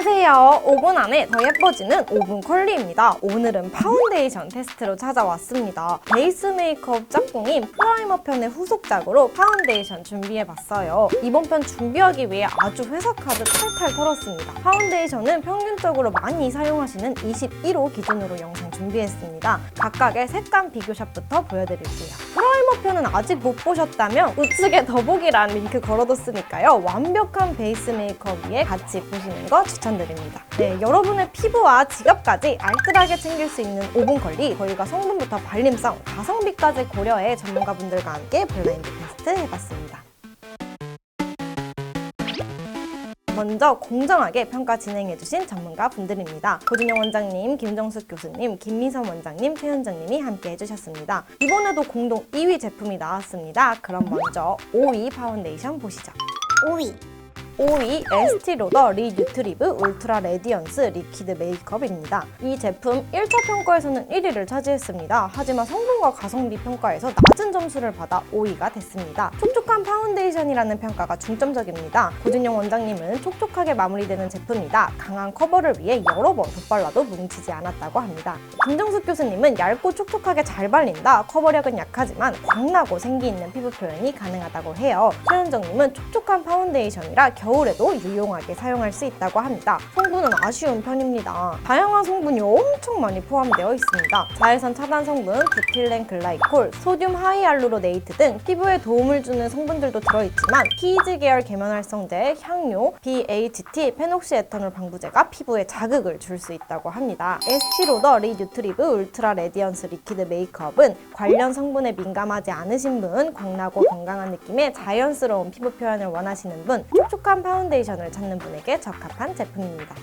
안녕하세요. 5분 안에 더 예뻐지는 5분 컬리입니다. 오늘은 파운데이션 테스트로 찾아왔습니다. 베이스 메이크업 짝꿍인 프라이머 편의 후속작으로 파운데이션 준비해봤어요. 이번 편 준비하기 위해 아주 회사 카드 탈탈 털었습니다. 파운데이션은 평균적으로 많이 사용하시는 21호 기준으로 영상 준비했습니다. 각각의 색감 비교샷부터 보여드릴게요. 편은 아직 못 보셨다면 우측에 더보기란 링크 걸어뒀으니까요. 완벽한 베이스 메이크업 위에 같이 보시는 거 추천드립니다. 네, 여러분의 피부와 지갑까지 알뜰하게 챙길 수 있는 5분 컬리 저희가 성분부터 발림성, 가성비까지 고려해 전문가분들과 함께 블라인드 테스트 해봤습니다. 먼저 공정하게 평가 진행해주신 전문가 분들입니다. 고진영 원장님, 김정숙 교수님, 김미선 원장님, 최현정님이 함께 해주셨습니다. 이번에도 공동 2위 제품이 나왔습니다. 그럼 먼저 5위 파운데이션 보시죠. 5위 5위 에스티로더 리뉴트리브 울트라 레디언스 리퀴드 메이크업입니다. 이 제품 1차 평가에서는 1위를 차지했습니다. 하지만 성분과 가성비 평가에서 낮은 점수를 받아 5위가 됐습니다. 촉촉한 파운데이션이라는 평가가 중점적입니다. 고진영 원장님은 촉촉하게 마무리되는 제품이다. 강한 커버를 위해 여러 번 덧발라도 뭉치지 않았다고 합니다. 김정숙 교수님은 얇고 촉촉하게 잘 발린다. 커버력은 약하지만 광나고 생기 있는 피부 표현이 가능하다고 해요. 최현정님은 촉촉한 파운데이션이라 겨 울에도 유용하게 사용할 수 있다고 합니다. 성분은 아쉬운 편입니다. 다양한 성분이 엄청 많이 포함되어 있습니다. 자외선 차단 성분, 부틸렌 글라이콜, 소듐 하이알루로네이트 등 피부에 도움을 주는 성분들도 들어있지만 피즈 계열 계면활성제, 향료, BHT, 페녹시 에탄올 방부제가 피부에 자극을 줄 수 있다고 합니다. 에스티로더 리뉴트리브 울트라 레디언스 리퀴드 메이크업은 관련 성분에 민감하지 않으신 분, 광나고 건강한 느낌의 자연스러운 피부 표현을 원하시는 분, 촉촉한 파운데이션을 찾는 분에게 적합한 제품입니다.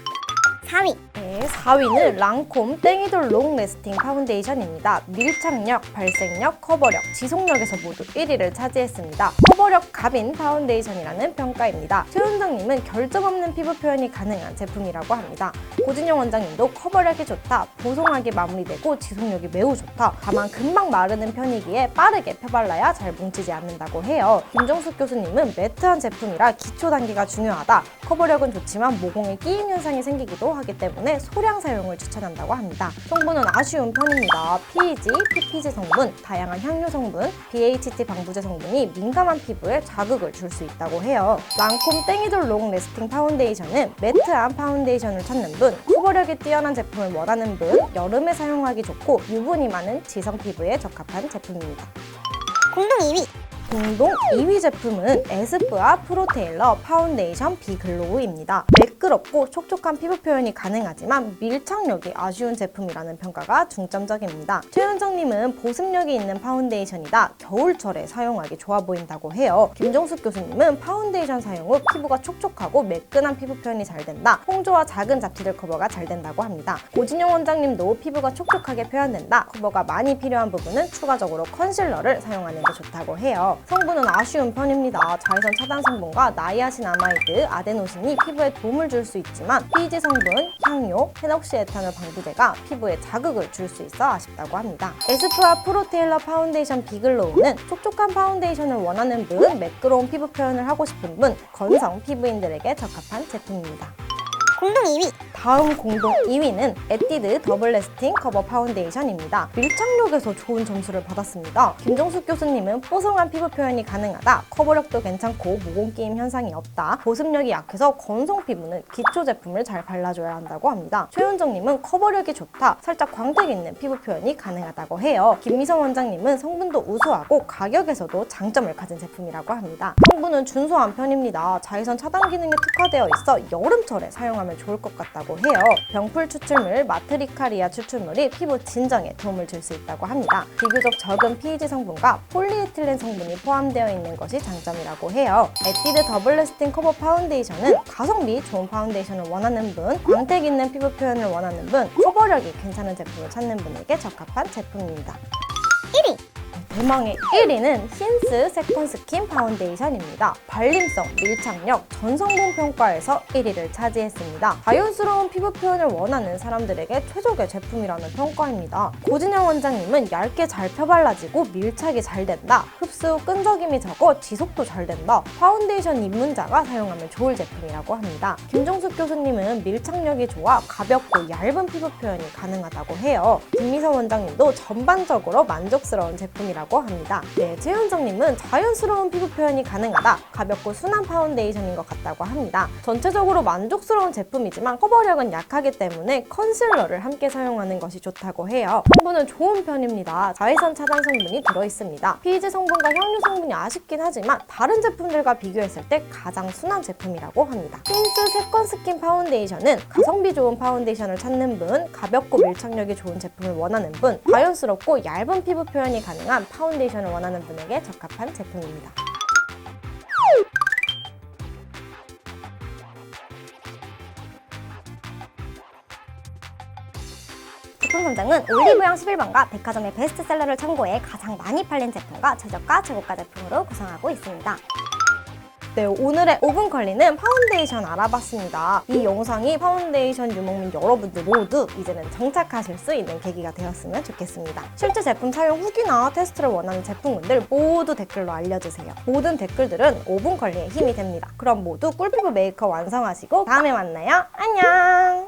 4위 네, 4위는 랑콤 땡이돌 롱 레스팅 파운데이션입니다. 밀착력, 발색력, 커버력, 지속력에서 모두 1위를 차지했습니다. 커버력 갑인 파운데이션이라는 평가입니다. 최 원장님은 결점 없는 피부 표현이 가능한 제품이라고 합니다. 고진영 원장님도 커버력이 좋다, 보송하게 마무리되고 지속력이 매우 좋다. 다만 금방 마르는 편이기에 빠르게 펴발라야 잘 뭉치지 않는다고 해요. 김정숙 교수님은 매트한 제품이라 기초 단계가 중요하다. 커버력은 좋지만 모공에 끼임 현상이 생기기도 하기 때문에 소량 사용을 추천한다고 합니다. 성분은 아쉬운 편입니다. PEG, PPG 성분, 다양한 향료 성분, BHT 방부제 성분이 민감한 피부에 자극을 줄 수 있다고 해요. 랑콤 땡이돌 롱 레스팅 파운데이션은 매트한 파운데이션을 찾는 분, 커버력이 뛰어난 제품을 원하는 분, 여름에 사용하기 좋고 유분이 많은 지성 피부에 적합한 제품입니다. 공동 2위 공동 2위 제품은 에스쁘아 프로테일러 파운데이션 비글로우입니다. 매끄럽고 촉촉한 피부 표현이 가능하지만 밀착력이 아쉬운 제품이라는 평가가 중점적입니다. 최현정님은 보습력이 있는 파운데이션이다. 겨울철에 사용하기 좋아 보인다고 해요. 김정숙 교수님은 파운데이션 사용 후 피부가 촉촉하고 매끈한 피부 표현이 잘 된다. 홍조와 작은 잡티들 커버가 잘 된다고 합니다. 고진영 원장님도 피부가 촉촉하게 표현된다. 커버가 많이 필요한 부분은 추가적으로 컨실러를 사용하는 게 좋다고 해요. 성분은 아쉬운 편입니다. 자외선 차단 성분과 나이아신 아마이드, 아데노신이 피부에 도움을 줄 수 있지만 피지 성분, 향료, 페녹시 에탄올 방부제가 피부에 자극을 줄 수 있어 아쉽다고 합니다. 에스쁘아 프로테일러 파운데이션 비글로우는 촉촉한 파운데이션을 원하는 분, 매끄러운 피부 표현을 하고 싶은 분, 건성 피부인들에게 적합한 제품입니다. 공동 2위 다음 공동 2위는 에뛰드 더블 레스팅 커버 파운데이션입니다. 밀착력에서 좋은 점수를 받았습니다. 김정숙 교수님은 뽀송한 피부 표현이 가능하다. 커버력도 괜찮고 모공 끼임 현상이 없다. 보습력이 약해서 건성 피부는 기초 제품을 잘 발라줘야 한다고 합니다. 최윤정님은 커버력이 좋다. 살짝 광택 있는 피부 표현이 가능하다고 해요. 김미선 원장님은 성분도 우수하고 가격에서도 장점을 가진 제품이라고 합니다. 성분은 준수한 편입니다. 자외선 차단 기능에 특화되어 있어 여름철에 사용하면 좋을 것 같다고 해요. 병풀 추출물 마트리카리아 추출물이 피부 진정에 도움을 줄 수 있다고 합니다. 비교적 적은 PEG 성분과 폴리에틸렌 성분이 포함되어 있는 것이 장점이라고 해요. 에뛰드 더블 레스팅 커버 파운데이션은 가성비 좋은 파운데이션을 원하는 분, 광택 있는 피부 표현을 원하는 분, 커버력이 괜찮은 제품을 찾는 분에게 적합한 제품입니다. 1위 대망의 1위는 힌스 세컨 스킨 파운데이션입니다. 발림성, 밀착력, 전성분 평가에서 1위를 차지했습니다. 자연스러운 피부 표현을 원하는 사람들에게 최적의 제품이라는 평가입니다. 고진영 원장님은 얇게 잘 펴발라지고 밀착이 잘 된다. 흡수 끈적임이 적어 지속도 잘 된다. 파운데이션 입문자가 사용하면 좋을 제품이라고 합니다. 김종숙 교수님은 밀착력이 좋아 가볍고 얇은 피부 표현이 가능하다고 해요. 김미서 원장님도 전반적으로 만족스러운 제품이라고 합니다. 네, 최 원장님은 자연스러운 피부 표현이 가능하다. 가볍고 순한 파운데이션인 것 같다고 합니다. 전체적으로 만족스러운 제품이지만 커버력은 약하기 때문에 컨실러를 함께 사용하는 것이 좋다고 해요. 성분은 좋은 편입니다. 자외선 차단 성분이 들어있습니다. 피지 성분과 향유 성분이 아쉽긴 하지만 다른 제품들과 비교했을 때 가장 순한 제품이라고 합니다. 힌스 세컨 스킨 파운데이션은 가성비 좋은 파운데이션을 찾는 분, 가볍고 밀착력이 좋은 제품을 원하는 분, 자연스럽고 얇은 피부 표현이 가능한 파운데이션을 원하는 분에게 적합한 제품입니다. 제품 선정은 올리브영 11번과 백화점의 베스트셀러를 참고해 가장 많이 팔린 제품과 최저가, 최고가 제품으로 구성하고 있습니다. 네, 오늘의 5분 컬리는 파운데이션 알아봤습니다. 이 영상이 파운데이션 유목민 여러분들 모두 이제는 정착하실 수 있는 계기가 되었으면 좋겠습니다. 실제 제품 사용 후기나 테스트를 원하는 제품군들 모두 댓글로 알려주세요. 모든 댓글들은 5분 컬리의 힘이 됩니다. 그럼 모두 꿀피부 메이크업 완성하시고 다음에 만나요. 안녕!